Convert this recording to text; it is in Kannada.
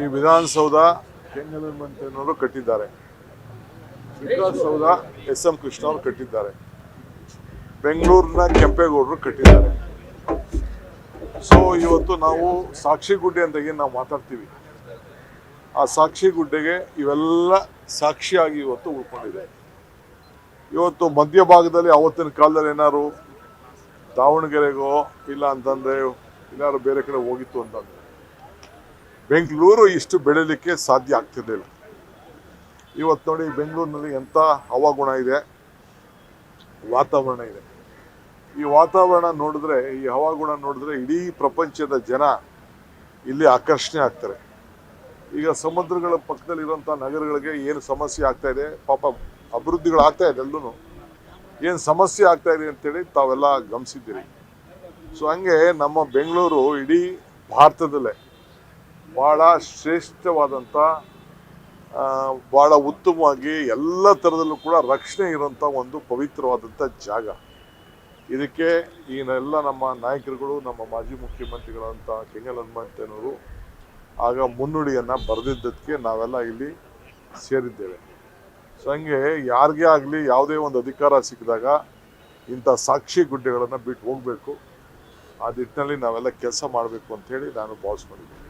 ಈ ವಿಧಾನಸೌಧ ಕೆಂಗಲಮಂತನವರು ಕಟ್ಟಿದ್ದಾರೆ. ವಿಧಾನಸೌಧ ಎಸ್ ಎಂ ಕೃಷ್ಣ ಅವರು ಕಟ್ಟಿದ್ದಾರೆ. ಬೆಂಗಳೂರಿನ ಕೆಂಪೇಗೌಡರು ಕಟ್ಟಿದ್ದಾರೆ. ಸೊ ಇವತ್ತು ನಾವು ಸಾಕ್ಷಿ ಗುಡ್ಡೆ ಅಂತ ಏನು ನಾವು ಮಾತಾಡ್ತೀವಿ. ಆ ಸಾಕ್ಷಿ ಗುಡ್ಡೆಗೆ ಇವೆಲ್ಲ ಸಾಕ್ಷಿಯಾಗಿ ಇವತ್ತು ಉಳ್ಕೊಂಡಿದೆ. ಇವತ್ತು ಮಧ್ಯಭಾಗದಲ್ಲಿ ಅವತ್ತಿನ ಕಾಲದಲ್ಲಿ ಏನಾದ್ರು ದಾವಣಗೆರೆಗೋ, ಇಲ್ಲ ಅಂತಂದ್ರೆ ಏನಾದ್ರು ಬೇರೆ ಕಡೆ ಹೋಗಿತ್ತು ಅಂತಂದ್ರೆ. ಬೆಂಗಳೂರು ಇಷ್ಟು ಬೆಳೀಲಿಕ್ಕೆ ಸಾಧ್ಯ ಆಗ್ತಿರ್ಲಿಲ್ಲ. ಇವತ್ತು ನೋಡಿ ಬೆಂಗಳೂರಿನಲ್ಲಿ ಎಂಥ ಹವಾಗುಣ ಇದೆ, ವಾತಾವರಣ ಇದೆ. ಈ ವಾತಾವರಣ ನೋಡಿದ್ರೆ, ಈ ಹವಾಗುಣ ನೋಡಿದ್ರೆ ಇಡೀ ಪ್ರಪಂಚದ ಜನ ಇಲ್ಲಿ ಆಕರ್ಷಣೆ ಆಗ್ತಾರೆ. ಈಗ ಸಮುದ್ರಗಳ ಪಕ್ಕದಲ್ಲಿರುವಂಥ ನಗರಗಳಿಗೆ ಏನು ಸಮಸ್ಯೆ ಆಗ್ತಾ ಇದೆ, ಪಾಪ ಅಭಿವೃದ್ಧಿಗಳು ಆಗ್ತಾ ಇದೆ ಎಲ್ಲೂ ಏನು ಸಮಸ್ಯೆ ಆಗ್ತಾ ಇದೆ ಅಂತೇಳಿ ತಾವೆಲ್ಲ ಗಮನಿಸಿದ್ದೀರಿ. ಸೊ ಹಂಗೆ ನಮ್ಮ ಬೆಂಗಳೂರು ಇಡೀ ಭಾರತದಲ್ಲೇ ಭಾಳ ಶ್ರೇಷ್ಠವಾದಂಥ ಭಾಳ ಉತ್ತಮವಾಗಿ ಎಲ್ಲ ಥರದಲ್ಲೂ ಕೂಡ ರಕ್ಷಣೆ ಇರುವಂಥ ಒಂದು ಪವಿತ್ರವಾದಂಥ ಜಾಗ. ಇದಕ್ಕೆ ಈನೆಲ್ಲ ನಮ್ಮ ನಾಯಕರುಗಳು, ನಮ್ಮ ಮಾಜಿ ಮುಖ್ಯಮಂತ್ರಿಗಳಂತ ಕೆಂಗಲ್ ಹನುಮಂತೇನವರು ಆಗ ಮುನ್ನುಡಿಯನ್ನು ಬರೆದಿದ್ದಕ್ಕೆ ನಾವೆಲ್ಲ ಇಲ್ಲಿ ಸೇರಿದ್ದೇವೆ. ಸೊ, ಹಂಗೆ ಯಾರಿಗೆ ಆಗಲಿ ಯಾವುದೇ ಒಂದು ಅಧಿಕಾರ ಸಿಕ್ಕಿದಾಗ ಇಂಥ ಸಾಕ್ಷಿ ಗುಡ್ಡೆಗಳನ್ನು ಬಿಟ್ಟು ಹೋಗಬೇಕು. ಆ ನಿಟ್ಟಿನಲ್ಲಿ ನಾವೆಲ್ಲ ಕೆಲಸ ಮಾಡಬೇಕು ಅಂತೇಳಿ ನಾನು ಭಾವಿಸ್ಕೊಂಡಿದ್ದೀನಿ.